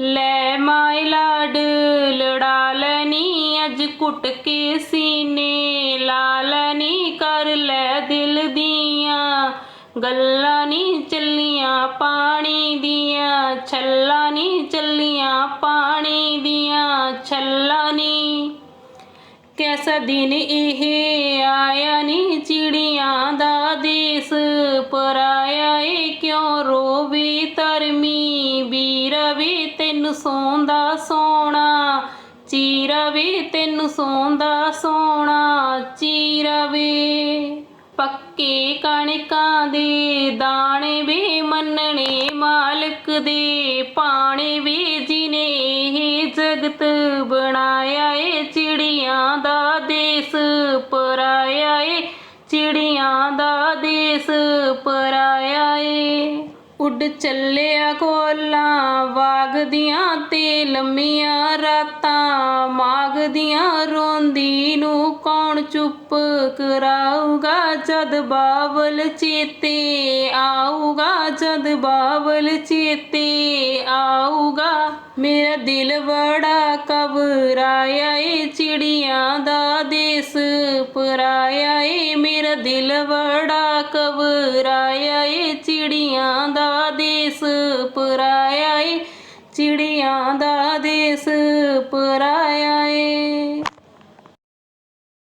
ਲੈ ਮਾਈ ਲਾਡ, ਲੜਾ ਲੈਨੀ ਅੱਜ ਕੁੱਟ ਕੇ ਸੀਨੇ, ਲਾ ਲੈਨੀ ਕਰ ਲੈ ਦਿਲ ਦੀਆਂ, ਗੱਲਾਂ ਨੀ ਚੱਲੀਆਂ ਪਾਣੀ ਦੀਆਂ, ਛੱਲਾਂ ਨੀ ਚੱਲੀਆਂ ਪਾਣੀ ਦੀਆਂ, ਛੱਲਾਂ ਨੀ। ਕੈਸਾ ਦਿਨ ਇਹ ਆਇਆ ਨੀ ਚਿੜੀਆਂ ਦਾ ਦੇਸ ਪਰਾਇਆ ਏ ਕਿਉਂ ਰੋਵੇ ਧਰਮੀ? ਤੈਨੂੰ ਸੌਂਦਾ ਸੋਣਾ ਚੀਰਵੇ ਤੈਨੂੰ ਸੌਂਦਾ ਸੋਣਾ ਚੀਰਵੇ ਪੱਕੇ ਕਣਕਾਂ ਦੇ ਦਾਣੇ ਵੇ ਮੰਨਣੇ ਮਾਲਕ ਦੇ, ਪਾਣੇ ਵੇ ਜਿਨੇ ਇਹ ਜਗਤ ਬਣਾਇਆ ਏ, ਚਿੜੀਆਂ ਦਾ ਦੇਸ ਪਰਾਇਆ ਏ, ਚਿੜੀਆਂ ਦਾ ਦੇਸ ਪਰਾਇਆ ਏ। ਉੱਡ ਚੱਲਿਆ ਕੋਲਾ ਵਾਗਦੀਆਂ ਤੇ ਲੰਮੀਆਂ ਰਾਤਾਂ, ਮਾਗਦੀਆਂ ਰੋਂਦੀ ਨੂੰ ਕੌਣ ਚੁੱਪ ਕਰਾਊਗਾ ਜਦ ਬਾਵਲ ਚੇਤੇ? ਆਊਗਾ ਜਦ ਬਾਵਲ ਚੇਤੇ? ਆਊਗਾ ਮੇਰਾ ਦਿਲ ਬੜਾ ਘਬਰਾਇਆ ਏ ਚਿੜੀਆਂ ਦਾ ਦੇਸ ਪਰਾਇਆ ਏ ਮੇਰਾ ਦਿਲ ਬੜਾ ਘਬਰਾਇਆ ਏ ਚਿੜੀਆਂ ਦਾ ਦੇਸ ਪਰਾਇਆ ਚਿੜੀਆਂ ਦਾ ਦੇਸ ਪਰਾਇਆ